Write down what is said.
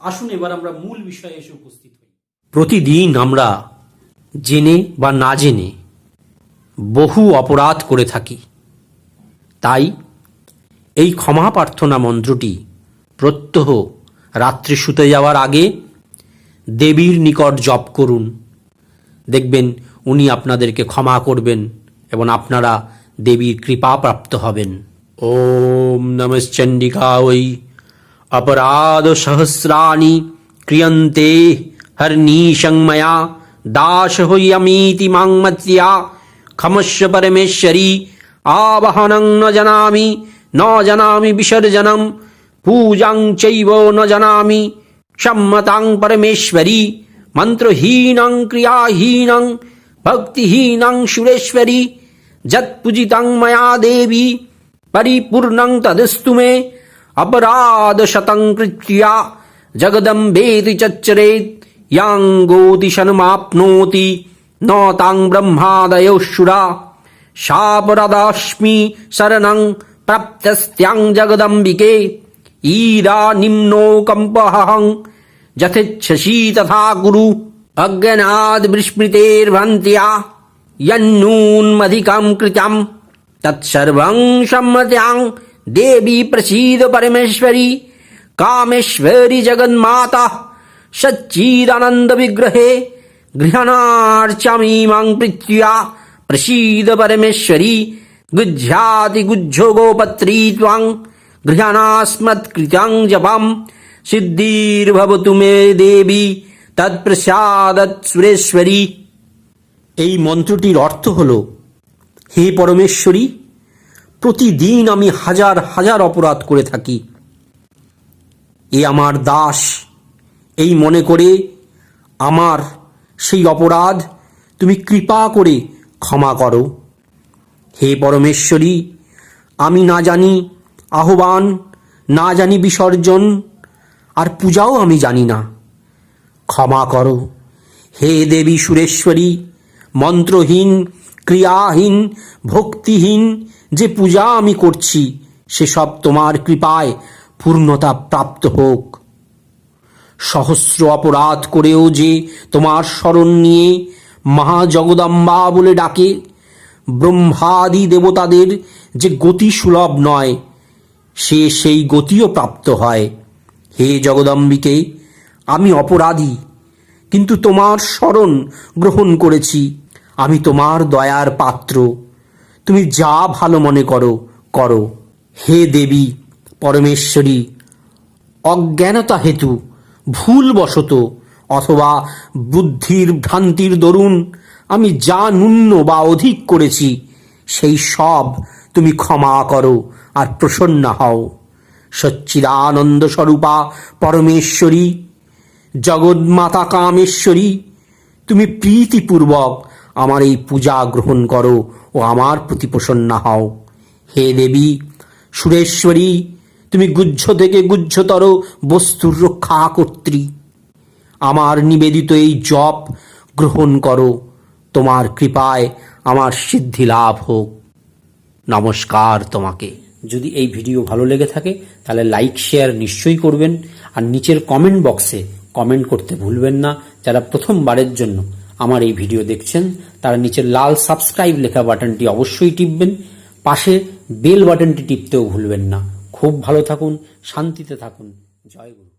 আসুন এবার আমরা মূল বিষয়ে এসে উপস্থিত হই। প্রতিদিন আমরা জেনে বা না জেনে বহু অপরাধ করে থাকি। তাই এই ক্ষমা প্রার্থনা মন্ত্রটি প্রত্যহ রাত্রে শুতে যাওয়ার আগে দেবীর নিকট জপ করুন। দেখবেন উনি আপনাদেরকে ক্ষমা করবেন এবং আপনারা দেবীর কৃপা প্রাপ্ত হবেন। ওম নমশ্চণ্ডিকা ওই अपराधसहस्राणि क्रियन्ते हर्नीशङ्मया दासहोयमीति माङ्मत्या खमस्य परमेश्वरी आवहनं न जानामि न जानामि विसर्जनं पूजां चैव न जानामि क्षम्मतां परमेश्वरी मन्त्रहीनं क्रियाहीनं भक्तिहीनं सुरेश्वरी यत्पूजितं मया देवी परिपूर्णं तदस्तु मे अपराधशतं कृत्या जगदम्बेति चच्चरेत् यां गोतिशनुमाप्नोति न तां ब्रह्मादयोऽशुरा शापरदास्मि शरणं प्राप्तस्त्यां जगदम्बिके ईरा निम्नो कम्पहं यथेच्छसि तथा कुरु अज्ञनाद्विस्मृतेर्भन्त्या यन्नून्मधिकं कृतम् तत्सर्वं सम्मत्यां देवी प्रसीद परमेश्वरी कामेश्वरी जगन्माता सच्चिदानन्दविग्रहे गृहणार्चामीमां प्रीत्या प्रसीद परमेश्वरी गुज्झाति गुज्झो गोपत्री त्वां गृहणास्मत्कृत्यां जपां सिद्धिर्भवतु मे দেবী তৎপ্রসাদৎ সুরেশ্বরী এই মন্ত্রটির অর্থ হলো হে পরমেশ্বরী প্রতিদিন আমি হাজার হাজার অপরাধ করে থাকি। এ আমার দাস। এই মনে করে, আমার সেই অপরাধ তুমি কৃপা করে ক্ষমা করো। হে পরমেশ্বরী, আমি না জানি আহ্বান, না জানি বিসর্জন, আর পূজাও আমি জানি না। ক্ষমা করো। হে দেবী সুরেশ্বরী, মন্ত্রহীন, ক্রিয়াহীন, ভক্তিহীন যে পূজা আমি করছি, সেসব তোমার কৃপায় পূর্ণতা প্রাপ্ত হোক। সহস্র অপরাধ করেও যে তোমার স্মরণ নিয়ে মহাজগদম্বা বলে ডাকে, ব্রহ্মাদি দেবতাদের যে গতি সুলভ নয়, সে সেই গতিও প্রাপ্ত হয়। হে জগদম্বিকে, আমি অপরাধী, কিন্তু তোমার স্মরণ গ্রহণ করেছি, আমি তোমার দয়ার পাত্র। তুমি যা ভালো মনে করো করো। হে দেবী, পরমেশ্বরী, অজ্ঞানতা হেতু, ভুলবশত, অথবা বুদ্ধির ভ্রান্তির দরুন, আমি যা ন্যূন্য বা অধিক করেছি, সেই সব তুমি ক্ষমা করো আর প্রসন্ন হও। সচ্চিদানন্দ স্বরূপা পরমেশ্বরী, জগন্মাতা কামেশ্বরী, তুমি প্রীতিপূর্বক আমার এই পূজা গ্রহণ করো ও আমার প্রতি প্রসন্ন হও। হে দেবী, সুরেশ্বরী, তুমি গুজ্জ থেকে গুজ্জতর বস্তুর রক্ষা কর্ত্রী। আমার নিবেদিত এই জপ গ্রহণ করো। তোমার কৃপায় আমার সিদ্ধি লাভ হোক। নমস্কার তোমাকে। যদি এই ভিডিও ভালো লেগে থাকে, তাহলে লাইক, শেয়ার নিশ্চয়ই করবেন। আর নিচের কমেন্ট বক্সে কমেন্ট করতে ভুলবেন না, যারা প্রথমবারের জন্য আমার এই ভিডিও দেখছেন, তারা নিচে লাল সাবস্ক্রাইব লেখা বাটনটি অবশ্যই টিপবেন, পাশে বেল বাটনটি টিপতেও ভুলবেন না। খুব ভালো থাকুন, শান্তিতে থাকুন। জয় গুরু।